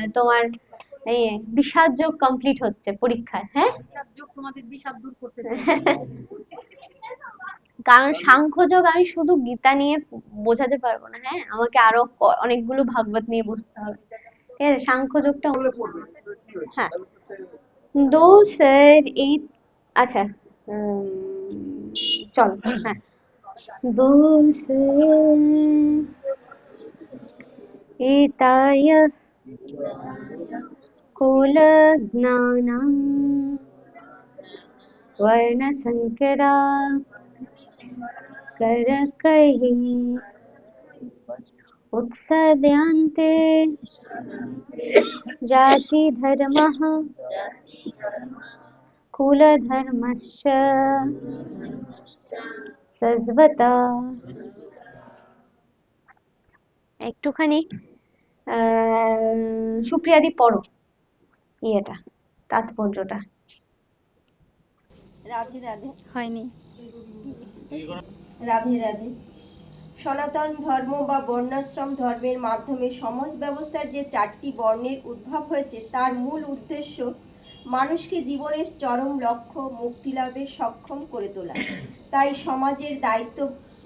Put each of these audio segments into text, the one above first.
মানে তোমার এই বিষাদ যোগ কমপ্লিট হচ্ছে পরীক্ষায় হ্যাঁ? তোমাদের বিষাদ দূর করতে কারণ সাংখ্যযোগ আমি শুধু গীতা নিয়ে বোঝাতে পারব না হ্যাঁ? আমাকে আরও অনেকগুলো ভাগবত নিয়ে বুঝতে হবে। ঠিক আছে? সাংখ্যযোগটা হ্যাঁ। দো স্যার এই আচ্ছা চল হ্যাঁ। দো স্যার এতায় कुलज्ञानं वर्णसङ्करा करकैः उत्सद्यन्ते जातिधर्मः कुलधर्मश्च सज्वता একটুখানি আহ সুপ্রিয়াদি পড়ো ইয়েটা তাৎপর্যটা। রাধে রাধে। হয়নি। রাধে রাধে। সনাতন ধর্ম বা বর্ণাশ্রম ধর্মের মাধ্যমে সমাজ ব্যবস্থার যে চারটি বর্ণের উদ্ভব হয়েছে তার মূল উদ্দেশ্য মানুষকে জীবনের চরম লক্ষ্য মুক্তি লাভে সক্ষম করে তোলা। তাই সমাজের দায়িত্ব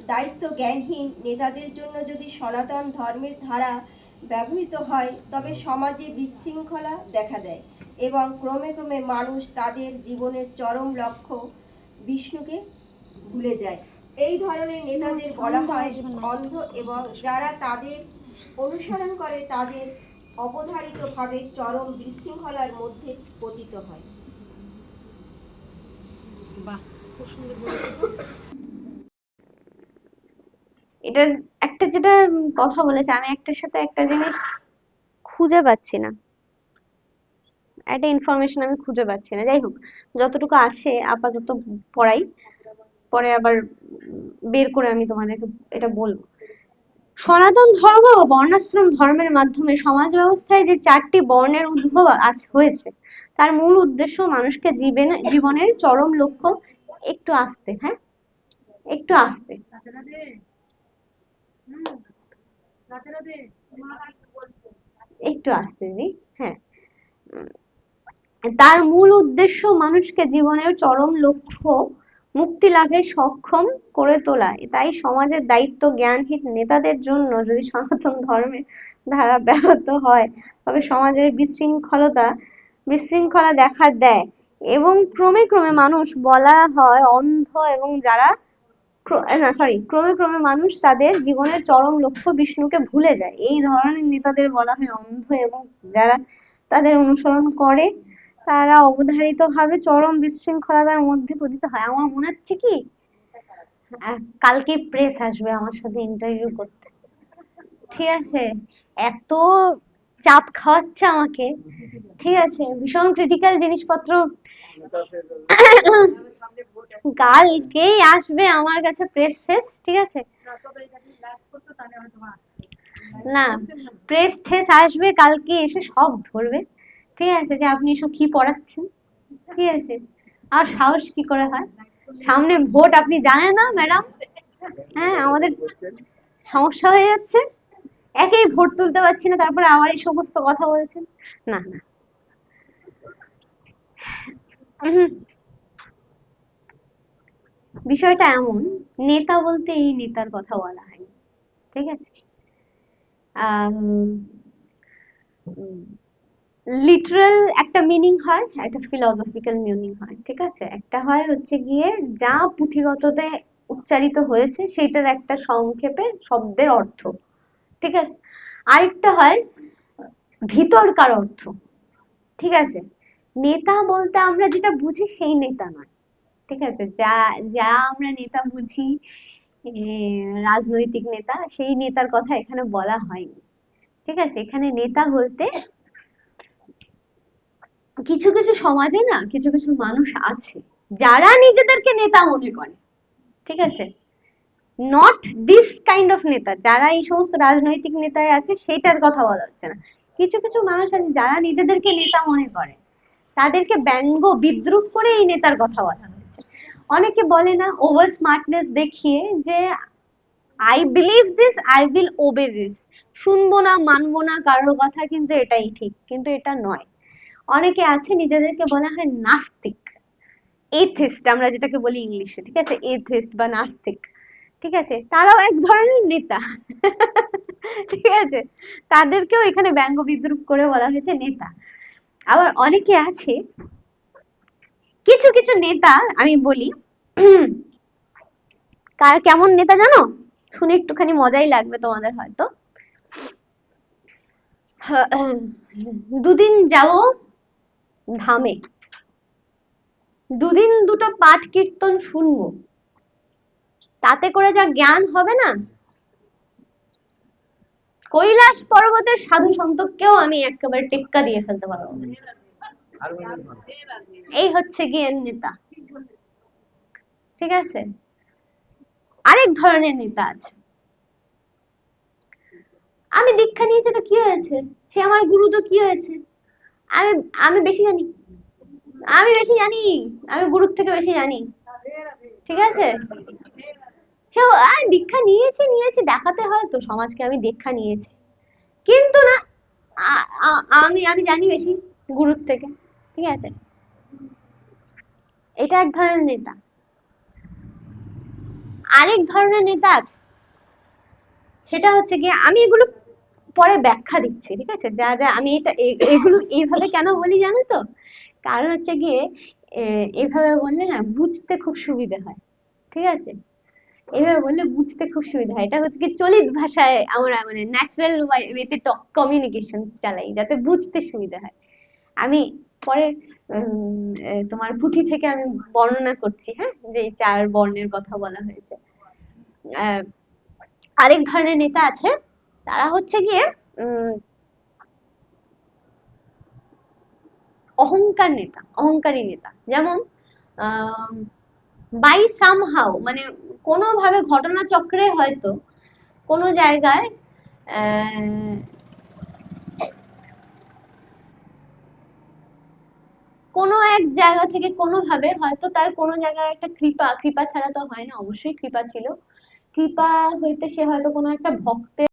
দায়িত্ব জ্ঞানহীন নেতাদের জন্য যদি সনাতন ধর্মের ধারা ব্যবহৃত হয়, তবে সমাজে বিশৃঙ্খলা দেখা দেয় এবং ক্রমে ক্রমে মানুষ তাদের জীবনের চরম লক্ষ্য বিষ্ণুকে ভুলে যায়। এই ধরনের নেতাদের বলা হয় অন্ধ এবং যারা তাদের অনুসরণ করে তাদের অবধারিতভাবে চরম বিশৃঙ্খলার মধ্যে পতিত হয়। বাহ, খুব সুন্দর বলেছ তো। এটা একটা যেটা কথা বলেছে, আমি একটার সাথে একটা জিনিস খুঁজে পাচ্ছি না। একটা ইনফরমেশন আমি খুঁজে পাচ্ছি না। যাই হোক, যতটুকু আছে, আপাতত পড়াই। পরে আবার বের করে আমি তোমাদেরকে এটা বলব। সনাতন ধর্ম ও বর্ণাশ্রম ধর্মের মাধ্যমে সমাজ ব্যবস্থায় যে চারটি বর্ণের উদ্ভব আজ হয়েছে, তার মূল উদ্দেশ্য মানুষকে জীবনে, জীবনের চরম লক্ষ্য একটু আসতে হ্যাঁ? একটু আসতে। একটু আসতে দিই হ্যাঁ। তার মূল উদ্দেশ্য মানুষকে জীবনের চরম লক্ষ্য মুক্তি লাভে সক্ষম করে তোলা। তাই সমাজের দায়িত্ব জ্ঞানহীন নেতাদের জন্য যদি সনাতন ধর্মের ধারা ব্যাহত হয়, তবে সমাজের বিশৃঙ্খলতা, বিশৃঙ্খলা দেখা দেয়। এবং ক্রমে ক্রমে মানুষ বলা হয় অন্ধ এবং যারা না সরি ক্রমে ক্রমে মানুষ তাদের জীবনের চরম লক্ষ্য বিষ্ণুকে ভুলে যায়। এই ধরনের নেতাদের বলা হয় অন্ধ এবং যারা তাদের অনুসরণ করে, তারা অবধারিতভাবে চরম বিশৃঙ্খলার মধ্যে পতিত হয়। আমার মনে হচ্ছে কি কালকে প্রেস আসবে আমার সাথে ইন্টারভিউ করতে। ঠিক আছে? এত চাপ খাওয়াচ্ছে আমাকে। ঠিক আছে? ভীষণ ক্রিটিক্যাল জিনিসপত্র কালকেই আসবে আমার কাছে প্রেস ফেস ঠিক আছে? না, প্রেস ঠেস আসবে কালকে এসে সব ধরবে ঠিক আছে? যে আপনি এসব কি পড়াচ্ছেন? ঠিক আছে? আর সাহস কি করে হয়? সামনে ভোট আপনি জানেন না ম্যাডাম হ্যাঁ আমাদের সমস্যা হয়ে যাচ্ছে। একেই ভোট তুলতে পারছি না তারপরে আবার এই সমস্ত কথা বলছেন। না না। বিষয়টা এমন, নেতা বলতে এই নেতার কথা বলা হয়নি, ঠিক আছে? লিটারাল একটা মিনিং হয়, একটা ফিলসফিক্যাল মিনিং হয়, ঠিক আছে? একটা হয় হচ্ছে গিয়ে যা পুঁথিগততে উচ্চারিত হয়েছে সেটার একটা সংক্ষেপে শব্দের অর্থ, ঠিক আছে? আরেকটা হয়, ভিতরকার অর্থ, ঠিক আছে? নেতা বলতে আমরা যেটা বুঝি সেই নেতা নয়। ঠিক আছে? যা যা আমরা নেতা বুঝি রাজনৈতিক নেতা, সেই নেতার কথা এখানে বলা হয়নি। ঠিক আছে? এখানে নেতা বলতে কিছু কিছু সমাজে না কিছু কিছু মানুষ আছে, যারা নিজেদেরকে নেতা মনে করে। ঠিক আছে? নট দিস কাইন্ড অফ নেতা, যারা এই সমস্ত রাজনৈতিক নেতায় আছে, সেটার কথা বলা হচ্ছে না। কিছু কিছু মানুষ আছে যারা নিজেদেরকে নেতা মনে করে। তাদেরকে ব্যঙ্গ, বিদ্রুপ করে এই নেতার কথা বলা হয়েছে। অনেকে বলে না ওভার স্মার্টনেস দেখিয়ে যে I believe this I will obey this শুনব না, মানবো না, কারোর কথা কিন্তু এটাই ঠিক, কিন্তু এটা নয়। অনেকে আছে, নিজেদেরকে বলা হয় নাস্তিক। এথিস্ট আমরা যেটাকে বলি ইংলিশে, ঠিক আছে? এথিস্ট বা নাস্তিক, ঠিক আছে? তারাও এক ধরনের নেতা, ঠিক আছে? তাদেরকেও এখানে ব্যঙ্গ, বিদ্রুপ করে বলা হয়েছে নেতা। আবার অনেকে আছে, কিছু কিছু নেতা, আমি বলি কার কেমন নেতা জানো? শুনে একটুখানি মজাই লাগবে তোমাদের হয়তো। দুদিন যাও ধামে। দুদিন দুটো পাঠ কীর্তন শুনব। তাতে করে যা জ্ঞান হবে না কৈলাস পর্বতের সাধু সন্তকেও আমি একেবারে টেক্কা দিয়ে ফেলতে পারব। এই হচ্ছে গিয়ে নেতা। ঠিক আছে? আরেক ধরনের নেতা আছে। আমি দীক্ষা নিয়েছি তো কি হয়েছে? সে আমার গুরু তো কি হয়েছে? আমি আমি বেশি জানি। আমি বেশি জানি। আমি গুরুর থেকে বেশি জানি। ঠিক আছে? দীক্ষা নিয়েছি নিয়েছি, দেখাতে সমাজকে আমি দীক্ষা নিয়েছি। কিন্তু না আমি আমি জানি বেশি গুরুর থেকে, ঠিক আছে? এটা এক ধরনের নেতা। আরেক ধরনের নেতা আছে, সেটা হচ্ছে গিয়ে আমি এগুলো পরে ব্যাখ্যা দিচ্ছি, ঠিক আছে? যা যা, আমি এটা এগুলো এইভাবে কেন বলি জানো তো? কারণ হচ্ছে গিয়ে এভাবে বললে না, বুঝতে খুব সুবিধা হয়, ঠিক আছে? এইভাবে বললে বুঝতে খুব সুবিধা হয়। এটা হচ্ছে কি চলিত ভাষায় আমরা মানে ন্যাচারাল ওয়েতে টক কমিউনিকেশন চালাই যাতে বুঝতে সুবিধা হয়। আমি পরে তোমার পুঁথি থেকে আমি বর্ণনা করছি হ্যাঁ? যে চার বর্ণের কথা বলা হয়েছে। আহ, আরেক ধরনের নেতা আছে তারা হচ্ছে গিয়ে অহংকার নেতা অহংকারী নেতা। যেমন বাই সামহাও মানে কোনোভাবে ঘটনাচক্রে হয়তো কোনো জায়গায় কোনো এক জায়গা থেকে কোনোভাবে হয়তো তার কোনো জায়গার একটা কৃপা কৃপা ছাড়া তো হয় না, অবশ্যই কৃপা ছিল। কৃপা হইতে সে হয়তো কোনো একটা ভক্তের